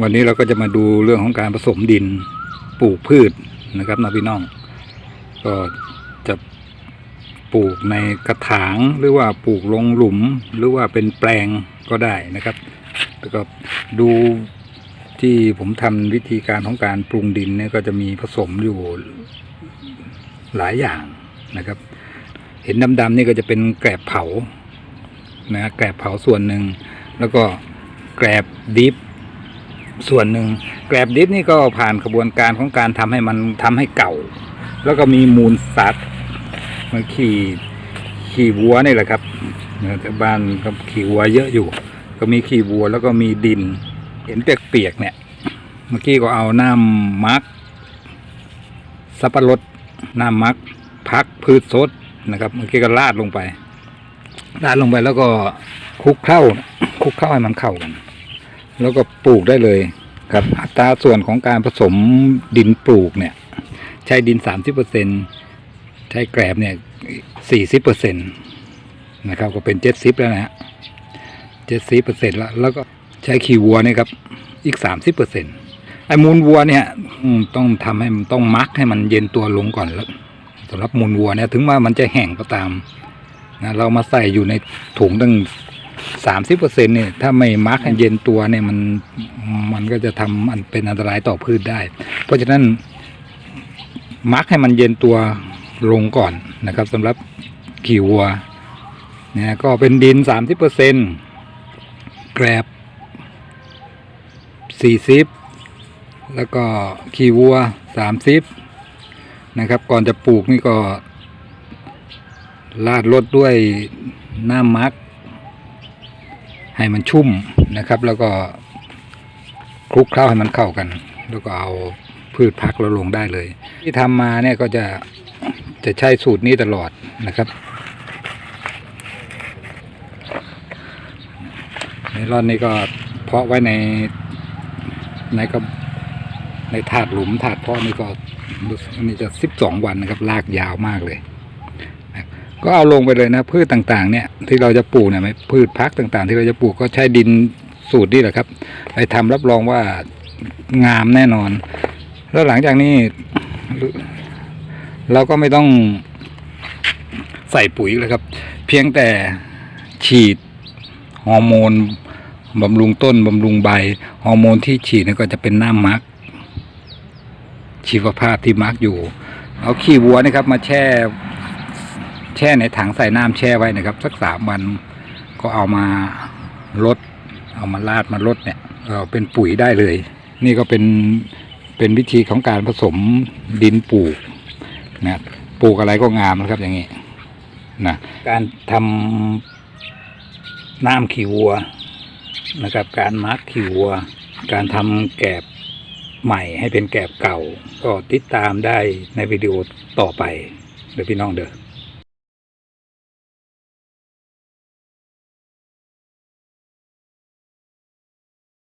วันนี้เราก็จะมาดูเรื่องของการผสมดินปลูกพืชนะครับนะพี่น้อง ก็จะปลูกในกระถางหรือว่าปลูกลงหลุมหรือว่าเป็นแปลงก็ได้นะครับ แล้วก็ดูที่ผมทำวิธีการของการปรุงดินเนี่ยก็จะมีผสมอยู่หลายอย่างนะครับ เห็นดำๆนี่ก็จะเป็นแกลบเผานะแกลบเผาส่วนหนึ่งแล้วก็แกลบดิฟ ส่วนหนึ่งแกลบดิฟนี่ก็ผ่านกระบวนการของการทำให้มันทำให้เก่า แล้วก็มีมูลสัตว์มันขี่ขี่วัวนี่แหละครับแต่บ้านก็ขี่วัวเยอะอยู่ ก็มีขี่วัวแล้วก็มีดิน เห็นเปียกๆเนี่ยเมื่อกี้ก็เอาน้ำมักสับปะรดน้ำมักพักพืชสดนะครับ เมื่อกี้ก็ราดลงไปราดลงไปแล้วก็คลุกเข้าคลุกเข้าให้มันเข้ากัน แล้วก็ปลูกได้เลยครับอัตราส่วนของการผสมดินปลูกเนี่ย ใช้ดินสามสิบเปอร์เซ็นใช้แกลบเนี่ยสี่สิบเปอร์เซ็นตนะครับก็เป็นเจ็ดสิบแล้วนะฮะเจ็ดสิบเปอร์เซ็นแล้วแล้วก็ใช้ขี้วัวเนี่ยครับ อีกสามสิบเปอร์เซ็นไอ้มูลวัวเนี่ยต้องทำให้มันต้องมักให้มันเย็นตัวลงก่อนแล้วสำหรับมูลวัวเนี่ยถึงว่ามันจะแห้งก็ตามนะเรามาใส่อยู่ในถุงตั้ง สามสิบเปอร์เซ็นเนี่ยถ้าไม่มักให้เย็นตัวเนี่ยมันมันก็จะทำอันเป็นอันตรายต่อพืชได้ เพราะฉะนั้นมักให้มันเย็นตัวลงก่อนนะครับสำหรับขี่วัวเนี่ยก็เป็นดินสามสิบเปอร์เซ็นแกรบสี่สิบแล้วก็ขี่วัวสามสิบนะครับ ก่อนจะปลูกนี่ก็ลาดรดด้วยน้ำมัก ให้มันชุ่มนะครับ แล้วก็คลุกเคล้าให้มันเข้ากัน แล้วก็เอาพืชพักแล้วลงได้เลย ที่ทำมาเนี่ยก็จะจะใช้สูตรนี้ตลอดนะครับในร่อนนี้ก็เพาะไว้ในในก็ในถาดหลุมถาดเพาะนี่ก็นี่จะสิบสองวันนะครับลากยาวมากเลย ก็เอาลงไปเลยนะ พืชต่างๆ เนี่ยที่เราจะปลูกเนี่ยไม่พืชพักต่างๆ ที่เราจะปลูกก็ใช้ดินสูตรนี่แหละครับไปทำรับรองว่างามแน่นอน แล้วหลังจากนี้เราก็ไม่ต้องใส่ปุ๋ยเลยครับ เพียงแต่ฉีดฮอร์โมนบำรุงต้นบำรุงใบฮอร์โมนที่ฉีดนี่ก็จะเป็นหน้ำมักชีวภาพที่มักอยู่ เอาขี้วัวนะครับ มาแช่ แช่ในถังใส่น้ำแช่ไว้นะครับ สักสามวันก็เอามาลด เอามาลาดมาลดเนี่ยเอาเป็นปุ๋ยได้เลย นี่ก็เป็นเป็นวิธีของการผสมดินปลูกนะปลูกอะไรก็งามนะครับอย่างนี้นะการทำน้ำขี้วัวนะครับ การมาร์กขี้วัว การทำแกบใหม่ให้เป็นแกบเก่า ก็ติดตามได้ในวิดีโอต่อไปเดี๋ยวพี่น้องเด้อ